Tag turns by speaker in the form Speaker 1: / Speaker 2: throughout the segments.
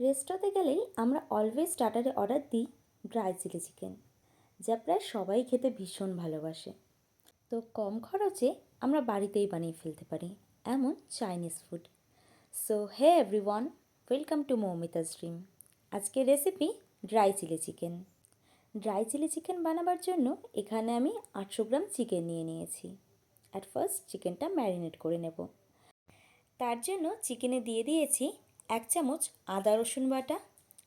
Speaker 1: রেস্টুরেন্টে গেলেই আমরা অলওয়েজ স্টার্টারে অর্ডার দিই ড্রাই চিলি চিকেন যা প্রায় সবাই খেতে ভীষণ ভালোবাসে। তো কম খরচে আমরা বাড়িতেই বানিয়ে ফেলতে পারি এমন Chinese food so hey everyone welcome to Moumita's dream আজকের recipe dry chilli chicken dry chilli chicken বানাবার জন্য এখানে আমি আটশো গ্রাম চিকেন নিয়ে নিয়েছি। অ্যাট ফার্স্ট চিকেনটা ম্যারিনেট করে নেব। তার জন্য চিকেনে দিয়ে দিয়েছি এক চামচ আদা রসুন বাটা,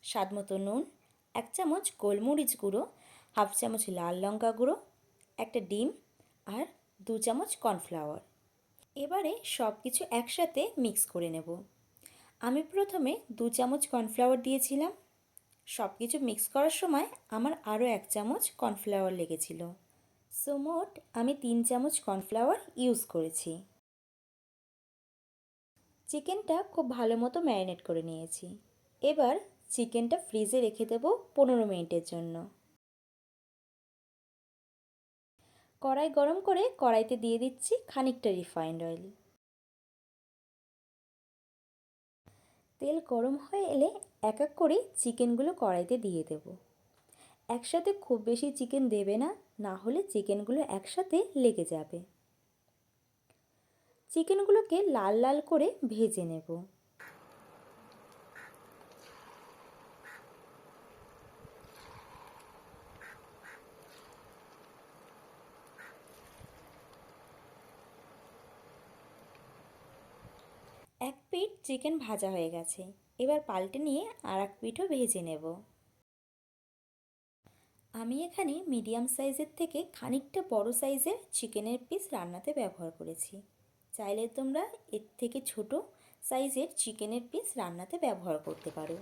Speaker 1: স্বাদ মতো নুন, এক চামচ গোলমরিচ গুঁড়ো, হাফ চামচ লাল লঙ্কা গুঁড়ো, একটা ডিম আর দু চামচ কর্নফ্লাওয়ার। এবারে সব কিছু একসাথে মিক্স করে নেব। আমি প্রথমে দু চামচ কর্নফ্লাওয়ার দিয়েছিলাম। সব কিছু মিক্স করার সময় আমার আরও এক চামচ কর্নফ্লাওয়ার লেগেছিল। সো মোট আমি তিন চামচ কর্নফ্লাওয়ার ইউজ করেছি। চিকেনটা খুব ভালো মতো ম্যারিনেট করে নিয়েছি। এবার চিকেনটা ফ্রিজে রেখে দেবো পনেরো মিনিটের জন্য। কড়াই গরম করে কড়াইতে দিয়ে দিচ্ছি খানিকটা রিফাইন্ড অয়েল। তেল গরম হয়ে এলে এক এক করে চিকেনগুলো কড়াইতে দিয়ে দেব। একসাথে খুব বেশি চিকেন দেবে না না হলে চিকেনগুলো একসাথে লেগে যাবে। চিকেনগুলোকে লাল লাল করে ভেজে নেব। এক পিঠ চিকেন ভাজা হয়ে গেছে। এবার পাল্টে নিয়ে আর এক পিঠও ভেজে নেব। আমি এখানে মিডিয়াম সাইজের থেকে খানিকটা বড় সাইজের চিকেনের পিস রান্নাতে ব্যবহার করেছি। চাইলে তোমরা এর থেকে ছোট সাইজের চিকেনের পিস রান্নাতে ব্যবহার করতে পারো।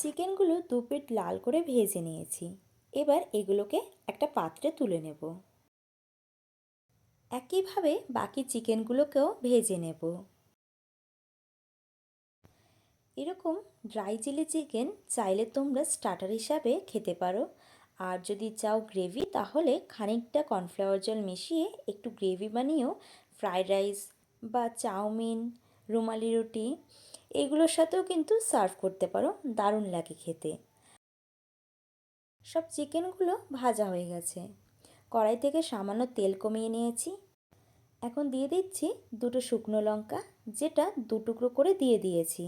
Speaker 1: চিকেনগুলো দু পিট লাল করে ভেজে নিয়েছি। এবার এগুলোকে একটা পাত্রে তুলে নেব। একইভাবে বাকি চিকেনগুলোকেও ভেজে নেব। এরকম ড্রাই চিলি চিকেন চাইলে তোমরা স্টার্টার হিসাবে খেতে পারো। আর যদি চাও গ্রেভি তাহলে খানিকটা কর্নফ্লাওয়ার জল মিশিয়ে একটু গ্রেভি বানিয়েও ফ্রায়েড রাইস বা চাউমিন, রুমালি রুটি, এগুলোর সাথেও কিন্তু সার্ভ করতে পারো। দারুণ লাগে খেতে। সব চিকেনগুলো ভাজা হয়ে গেছে। কড়াই থেকে সামান্য তেল কমিয়ে নিয়েছি। এখন দিয়ে দিচ্ছি দুটো শুকনো লঙ্কা, যেটা দু টুকরো করে দিয়ে দিয়েছি।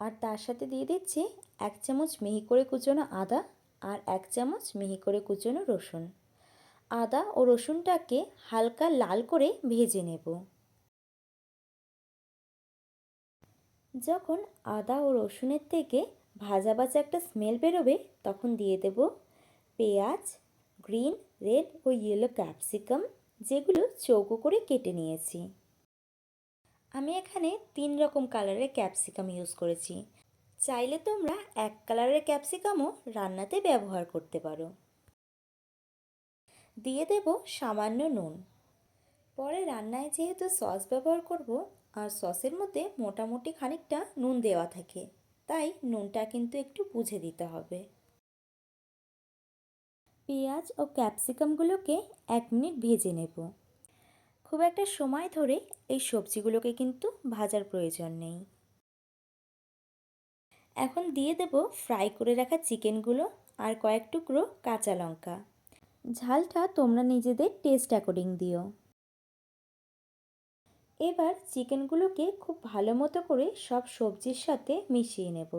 Speaker 1: আর তার সাথে দিয়ে দিচ্ছি এক চামচ মিহি করে কুচোনো আদা আর এক চামচ মিহি করে কুচোনো রসুন। আদা ও রসুনটাকে হালকা লাল করে ভেজে নেব। যখন আদা ও রসুনের থেকে ভাজা ভাজা একটা স্মেল বেরোবে, তখন দিয়ে দেব পেঁয়াজ, গ্রিন, রেড ও ইয়েলো ক্যাপসিকাম যেগুলো চৌকো করে কেটে নিয়েছি। আমি এখানে তিন রকম কালারের ক্যাপসিকাম ইউজ করেছি। চাইলে তোমরা এক কালারের ক্যাপসিকামও রান্নাতে ব্যবহার করতে পারো। দিয়ে দেব সামান্য নুন। পরে রান্নায় যেহেতু সস ব্যবহার করব, আর সসের মধ্যে মোটামুটি খানিকটা নুন দেওয়া থাকে, তাই নুনটা কিন্তু একটু বুঝে দিতে হবে। পেঁয়াজ ও ক্যাপসিকামগুলোকে এক মিনিট ভেজে নেব। খুব একটা সময় ধরে এই সবজিগুলোকে কিন্তু ভাজার প্রয়োজন নেই। এখন দিয়ে দেব ফ্রাই করে রাখা চিকেনগুলো আর কয়েক টুকরো কাঁচা লঙ্কা। ঝালটা তোমরা নিজেদের টেস্ট অ্যাকর্ডিং দিও। এবার চিকেনগুলোকে খুব ভালো মতো করে সব সবজির সাথে মিশিয়ে নেব।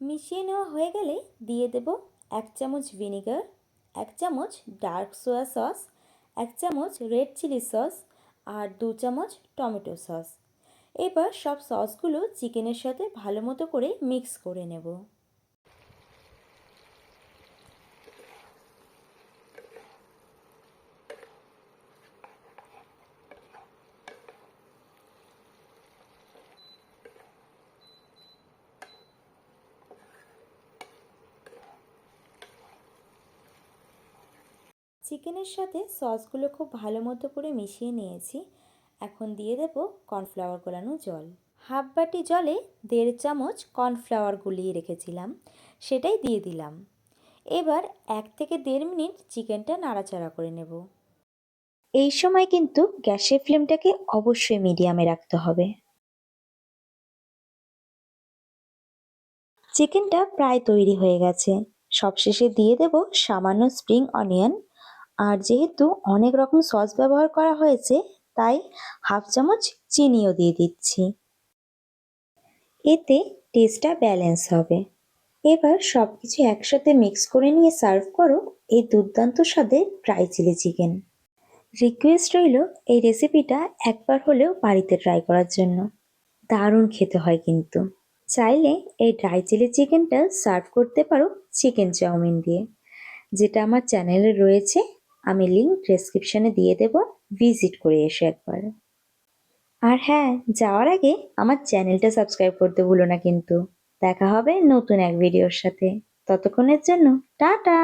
Speaker 1: মিশিয়ে নেওয়া হয়ে গেলে দিয়ে দেব এক চামচ ভিনিগার, এক চামচ ডার্ক সোয়া সস, এক চামচ রেড চিলি সস আর দু চামচ টমেটো সস। এবার সব সসগুলো চিকেনের সাথে ভালো মতো করে মিক্স করে নেব। চিকেনের সাথে সসগুলো খুব ভালো মতো করে মিশিয়ে নিয়েছি। এখন দিয়ে দেব কর্নফ্লাওয়ার গোলানো জল। হাফ বাটি জলে দেড় চামচ কর্নফ্লাওয়ার গুলিয়ে রেখেছিলাম, সেটাই দিয়ে দিলাম। এবার এক থেকে দেড় মিনিট চিকেনটা নাড়াচাড়া করে নেব। এই সময় কিন্তু গ্যাসের ফ্লেমটাকে অবশ্যই মিডিয়ামে রাখতে হবে। চিকেনটা প্রায় তৈরি হয়ে গেছে। সবশেষে দিয়ে দেব সামান্য স্প্রিং অনিয়ন আর যেহেতু অনেক রকম সস ব্যবহার করা হয়েছে, তাই হাফ চামচ চিনিও দিয়ে দিচ্ছি। এতে টেস্টটা ব্যালেন্স হবে। এবার সব কিছু একসাথে মিক্স করে নিয়ে সার্ভ করো এই দুর্দান্ত স্বাদের ড্রাই চিলি চিকেন রিকোয়েস্ট রইল এই রেসিপিটা একবার হলেও বাড়িতে ট্রাই করার জন্য। দারুণ খেতে হয় কিন্তু। চাইলে এই ড্রাই চিলি চিকেনটা সার্ভ করতে পারো চিকেন চাউমিন দিয়ে। যেটা আমার চ্যানেলে রয়েছে আমি লিঙ্ক ডেসক্রিপশানে দিয়ে দেব ভিজিট করে এসো একবার। আর হ্যাঁ যাওয়ার আগে আমার চ্যানেলটা সাবস্ক্রাইব করতে ভুলো না কিন্তু। দেখা হবে নতুন এক ভিডিওর সাথে। ততক্ষণের জন্য, টাটা!